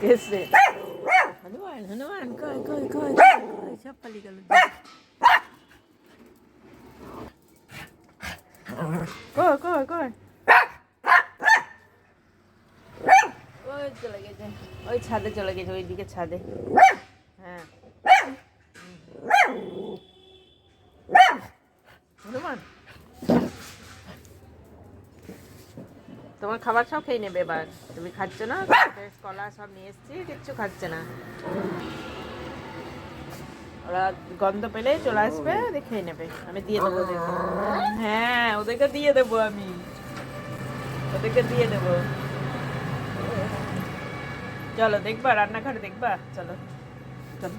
কেসে হনুমান হনুমান কয় কয় কয় কয় সব পালিয়ে গেল কয় কয় কয় ওই চলে গেছে ওই ছাদে চলে গেছে ওইদিকে ছাদে তোমার খাবার সব খেয়ে নেবে এবার। তুমি খাচ্ছ না? কলা সব নিয়ে এসছি, কিচ্ছু খাচ্ছে না। ওরা গন্ধ পেলে চলে আসবে খেয়ে নেবে। আমি দিয়ে দেবো ওদেরকে। হ্যাঁ ওদেরকে দিয়ে দেবো আমি। ওদেরকে দিয়ে দেবো। চলো, দেখবা, রান্নাঘরে দেখবা? চলো। চলো।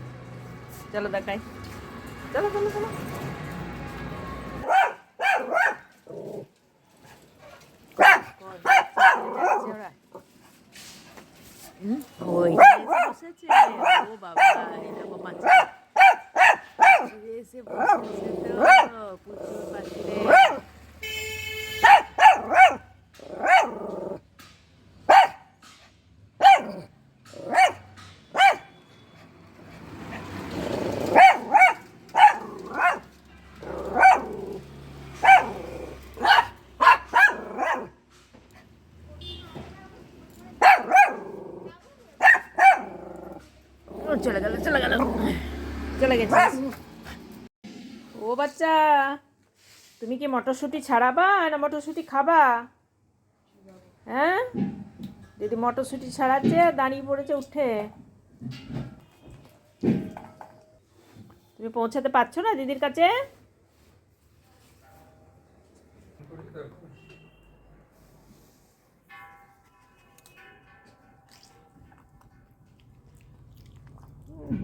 চলো দেখাই। চলো চলো চলো হুম, ওই বসেছে ও বাবা দেখো বাচ্চা এসে বসেছে তো প্রচুর পাখিরে চলে গেল চলে গেল। চলে গেছে। ও বাচ্চা তুমি কি মটরশুঁটি ছাড়াবা না মটরশুঁটি খাবা? হ্যাঁ? দিদি মটরশুঁটি ছাড়াচ্ছে দাঁড়িয়ে পড়েছে উঠে। তুমি পৌঁছাতে পারছ না দিদির কাছে?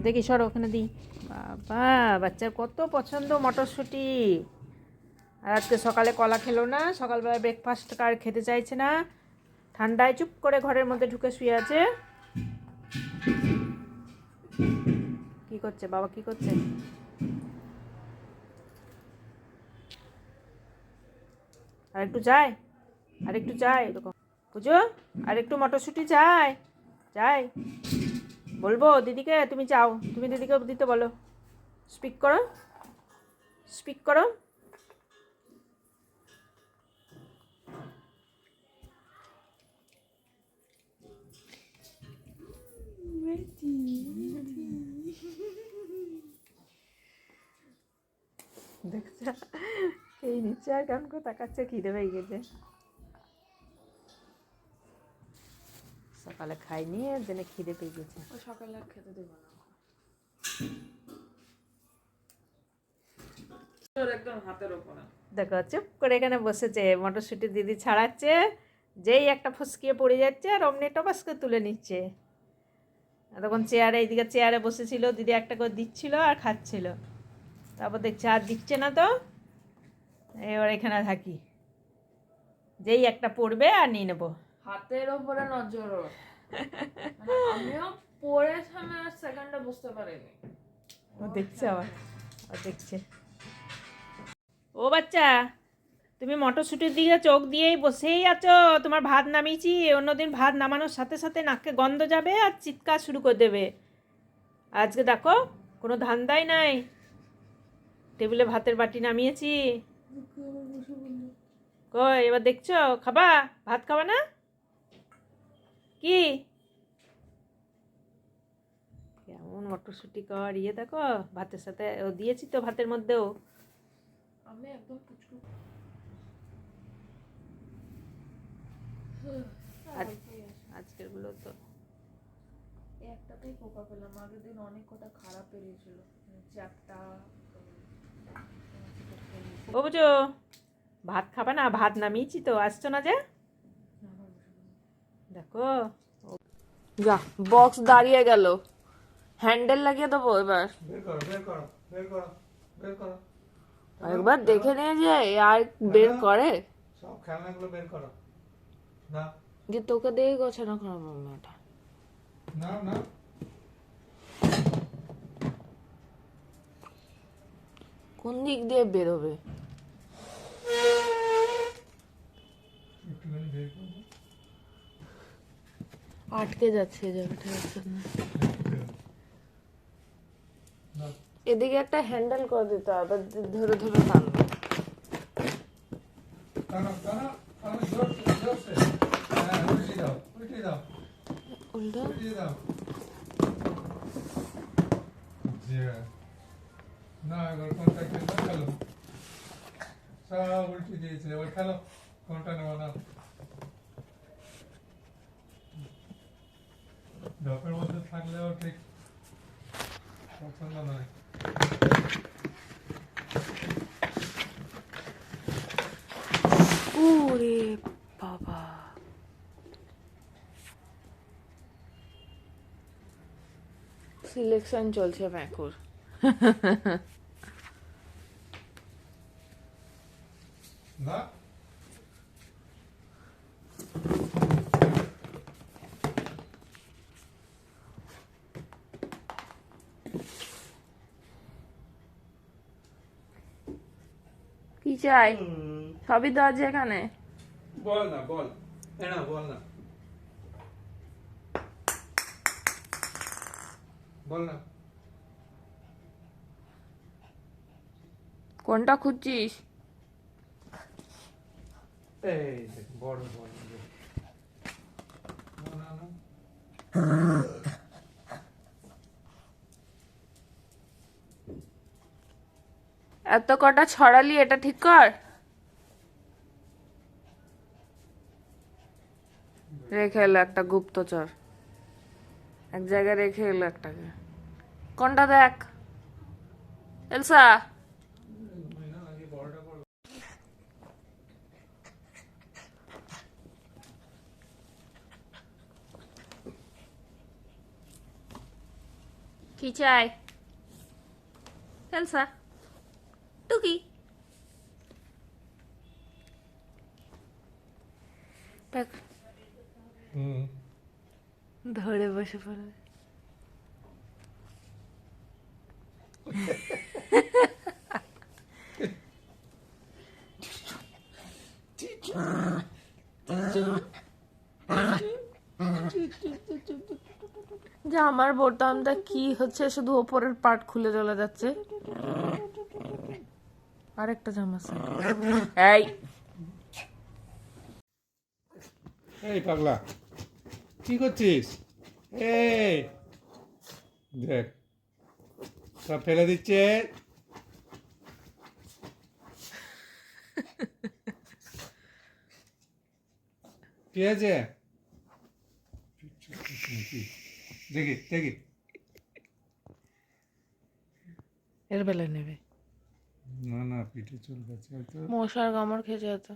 দেখি, সর, ওখানে দিই। বাবা, বাচ্চার কত পছন্দ মটরশুঁটি। আর আজকে সকালে কলা খেলো না সকালবেলা ব্রেকফাস্ট কার খেতে চাইছে না? ঠান্ডায় চুপ করে ঘরের মধ্যে ঢুকে শুয়ে আছে। কি করছে, বাবা কি করছে? আর একটু চাই আর একটু চাই এরকম বুঝো আর একটু মটরশুঁটি চাই চাই বলব, দিদিকে, তুমি চাও তুমি দিদিকে দিতে বলো। স্পিক করো। স্পিক করো। এই নিচে আর কেমন করে তাকাচ্ছে, খিদে পেয়ে গেছে। সকালে খাইনি আর দিনে খিদে পেয়ে গেছে। ও সকালে আর খেতে দেবো না। দেখো চুপ করে এখানে বসেছে মটরশুঁটি দিদি ছাড়াচ্ছে যেই একটা ফসকিয়ে পড়ে যাচ্ছে আর অমনি টপাস করে তুলে নিচ্ছে। তখন চেয়ারে এইদিকে চেয়ারে বসেছিল দিদি একটা করে দিচ্ছিল আর খাচ্ছিল। তারপর দেখছে আর দিচ্ছে না তো এবার এখানে থাকি। যেই একটা পড়বে আর নিয়ে নেব। হাতের ওপরে নজর মানে আমিও পরে সময় সেকেন্ডে বুঝতে পারিনি। ও দেখছে আবার। ও দেখছে। ও বাচ্চা তুমি মটরশুটির দিকে চোখ দিয়েই বসেই আছো। তোমার ভাত নামিয়েছি অন্যদিন ভাত নামানোর সাথে সাথে নাকে গন্ধ যাবে আর চিৎকার শুরু করে দেবে। আজকে দেখো কোনো ধান্দাই নাই। টেবিলে ভাতের বাটি নামিয়েছি। কই এবার দেখছ? খাবা? ভাত খাবা না? কি? কেমন মটরশুঁটি কর ইয়ে দেখো ভাতের সাথে ও দিয়েছি তো ভাতের মধ্যেও। আমি একদম আজকেরগুলো তো। এই একটাতেই পোকা পেলাম আগের দিন অনেক কটা খারাপ বেরিয়েছিল। চ্যাপটা ও বুঝো ভাত খাবে না ভাত নামিয়েছি তো আসছো না যে? দেখো। যা বক্স দাঁড়িয়ে গেল। হ্যান্ডেল লাগিয়ে দেবো এবার। একবার দেখে নিয়ে যে আর বের করে। সব খেলনাগুলো বের করো। না। যে তোকে দিয়ে গোছানো করাবো না না। কোন দিক দিয়ে বেরোবে একটুখানি বের করো আটকে যাচ্ছে জায়গাটা এদিকে একটা হ্যান্ডেল করে দিতে হবে ধরে ধরে টানবে উল্টি দাও দাও। উল্টো? দাও। জি না এবার কোনটা খেলবে খেলো সব উল্টি দিয়েছে এবার খেলো কোনটা নেব না ঢপের মধ্যে থাকলেও ঠিক পছন্দ নয়। ওরে বাবা। সিলেকশন চলছে ব্যাকুর না? কি চাই? সবই তো আছে এখানে। বল না বল। না বল না। বল না। কোনটা খুঁজছিস? এই বড় বড় না না না এত কটা ছড়ালি, এটা ঠিক কর? রেখে এলো একটা গুপ্তচর। এক জায়গায় রেখে এলো একটাকে। কোনটা দেখ? এলসা! কি চাই? এলসা! দেখ হুম। ধরে বসে পড়বে যে আমার বোতামটা কি হচ্ছে শুধু ওপরের পার্ট খুলে চলে যাচ্ছে। আরেকটা জামা এই এই পাগলা কি করছিস? এই দেখ সব ফেলে দিচ্ছে। কি আছে দেখি দেখি। এর বেলায় নেবে। না না পিঠে চুল গেছে মশার কামড় খেয়েছে হয়তো